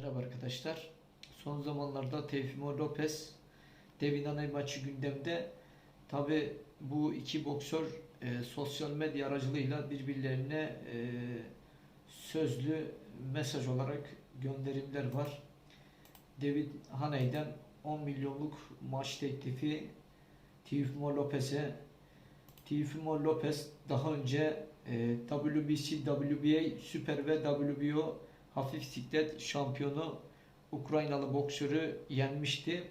Merhaba arkadaşlar. Son zamanlarda Teofimo Lopez, Devin Haney maçı gündemde. Tabi bu iki boksör e, sosyal medya aracılığıyla birbirlerine e, sözlü mesaj olarak gönderimler var. Devin Haney'den 10 milyonluk maç teklifi Teofimo Lopez'e. Teofimo Lopez daha önce e, WBC, WBA, Süper ve WBO hafif siklet şampiyonu Ukraynalı boksörü yenmişti.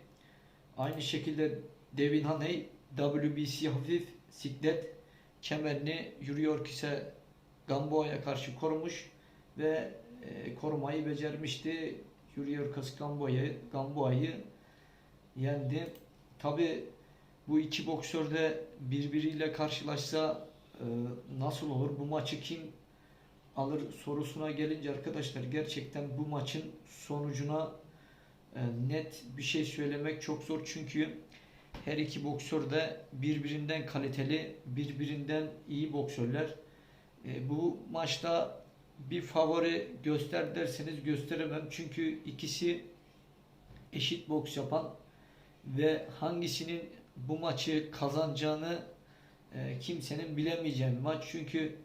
Aynı şekilde Devin Haney WBC hafif siklet kemerini Yuri Orkis'e Gamboa'ya karşı korumuş ve e, korumayı becermişti. Yuri Orkis Gamboa'yı Gamboa'yı yendi. Tabi bu iki boksör de birbiriyle karşılaşsa e, nasıl olur? Bu maçı kim alır sorusuna gelince arkadaşlar gerçekten bu maçın sonucuna e, net bir şey söylemek çok zor. Çünkü her iki boksör de birbirinden kaliteli, birbirinden iyi boksörler. E, bu maçta bir favori göster derseniz gösteremem. Çünkü ikisi eşit boks yapan ve hangisinin bu maçı kazanacağını e, kimsenin bilemeyeceği maç. Çünkü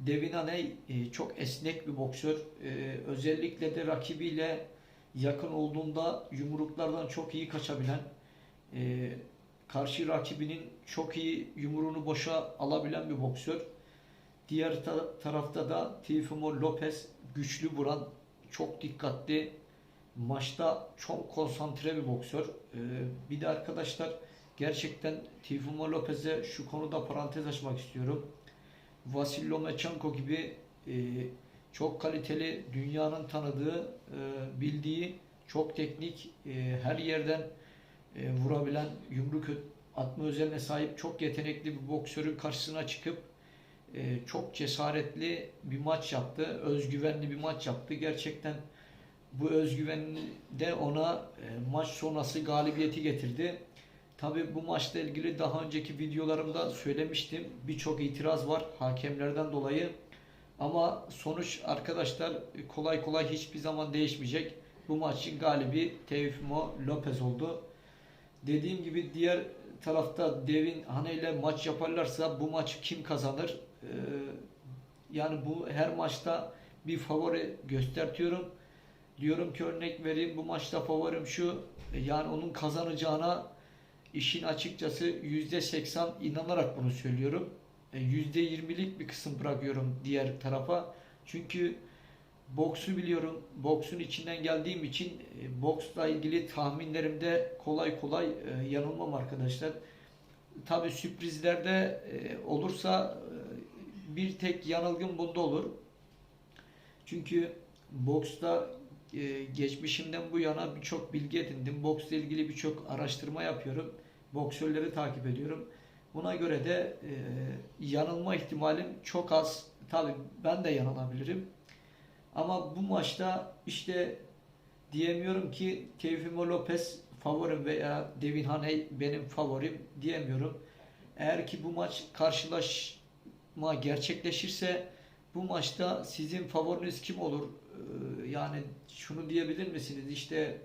Devin Haney e, çok esnek bir boksör. E, özellikle de rakibiyle yakın olduğunda yumruklardan çok iyi kaçabilen, e, karşı rakibinin çok iyi yumruğunu boşa alabilen bir boksör. Diğer ta- tarafta da Teofimo Lopez güçlü vuran, çok dikkatli, maçta çok konsantre bir boksör. E, bir de arkadaşlar gerçekten Teofimo Lopez'e şu konuda parantez açmak istiyorum. Vasil Lomachenko gibi e, çok kaliteli, dünyanın tanıdığı, e, bildiği, çok teknik, e, her yerden e, vurabilen, yumruk atma özelliğine sahip çok yetenekli bir boksörün karşısına çıkıp e, çok cesaretli bir maç yaptı, özgüvenli bir maç yaptı. Gerçekten bu özgüvenli de ona e, maç sonrası galibiyeti getirdi. Tabi bu maçla ilgili daha önceki videolarımda söylemiştim. Birçok itiraz var hakemlerden dolayı. Ama sonuç arkadaşlar kolay kolay hiçbir zaman değişmeyecek. Bu maçın galibi Teofimo Lopez oldu. Dediğim gibi diğer tarafta Devin Haney ile maç yaparlarsa bu maçı kim kazanır? Ee, yani bu her maçta bir favori göstertiyorum. Diyorum ki örnek vereyim bu maçta favorim şu. Yani onun kazanacağına işin açıkçası %80 inanarak bunu söylüyorum. E, %20'lik bir kısım bırakıyorum diğer tarafa. Çünkü boksu biliyorum. Boksun içinden geldiğim için e, boksla ilgili tahminlerimde kolay kolay e, yanılmam arkadaşlar. Tabi sürprizlerde e, olursa e, bir tek yanılgım bunda olur. Çünkü boksta e, geçmişimden bu yana birçok bilgi edindim. Boksla ilgili birçok araştırma yapıyorum. Boksörleri takip ediyorum. Buna göre de e, yanılma ihtimalim çok az. Tabi ben de yanılabilirim. Ama bu maçta işte diyemiyorum ki Teofimo Lopez favorim veya Devin Haney benim favorim diyemiyorum. Eğer ki bu maç karşılaşma gerçekleşirse bu maçta sizin favoriniz kim olur? Ee, yani şunu diyebilir misiniz? İşte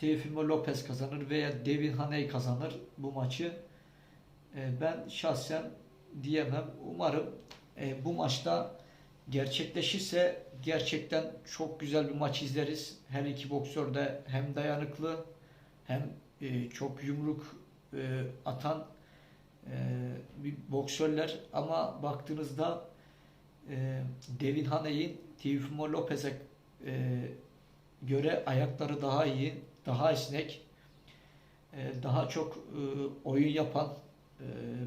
Teofimo Lopez kazanır veya Devin Haney kazanır bu maçı. Ee, ben şahsen diyemem. Umarım e, bu maçta gerçekleşirse gerçekten çok güzel bir maç izleriz. Her iki boksör de hem dayanıklı hem e, çok yumruk e, atan e, bir boksörler ama baktığınızda e, Devin Haney'in Teofimo Lopez'e e, göre ayakları daha iyi, daha esnek, e, daha çok e, oyun yapan e,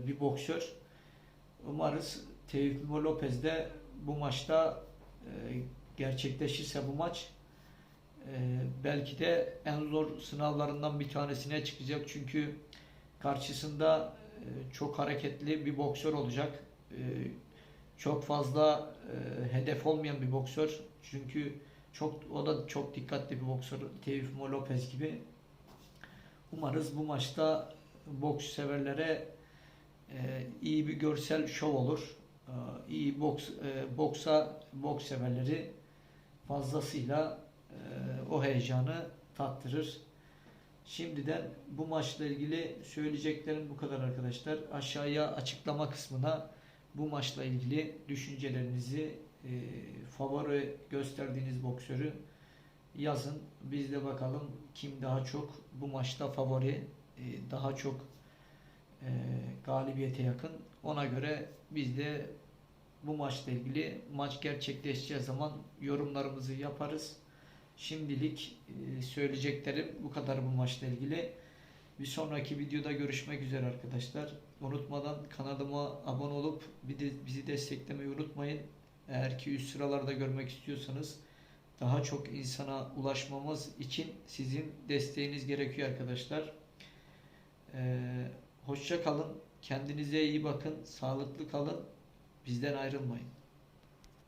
bir boksör. Umarız Teofimo Lopez de bu maçta gerçekleşirse bu maç belki de en zor sınavlarından bir tanesine çıkacak. Çünkü karşısında çok hareketli bir boksör olacak. Çok fazla hedef olmayan bir boksör. Çünkü çok o da çok dikkatli bir boksör. Teofimo Lopez gibi. Umarız bu maçta boks severlere e, iyi bir görsel şov olur. E, iyi boks e, boksa boks severleri fazlasıyla e, o heyecanı tattırır. Şimdiden bu maçla ilgili söyleyeceklerim bu kadar arkadaşlar. Aşağıya açıklama kısmına bu maçla ilgili düşüncelerinizi, e, favori gösterdiğiniz boksörü yazın. Biz de bakalım kim daha çok bu maçta favori, e, daha çok e, galibiyete yakın. Ona göre biz de bu maçla ilgili maç gerçekleşeceği zaman yorumlarımızı yaparız. Şimdilik e, söyleyeceklerim bu kadar bu maçla ilgili. Bir sonraki videoda görüşmek üzere arkadaşlar. Unutmadan kanalıma abone olup bizi desteklemeyi unutmayın. Eğer ki üst sıralarda görmek istiyorsanız daha çok insana ulaşmamız için sizin desteğiniz gerekiyor arkadaşlar. Ee, hoşça kalın. Kendinize iyi bakın. Sağlıklı kalın. Bizden ayrılmayın.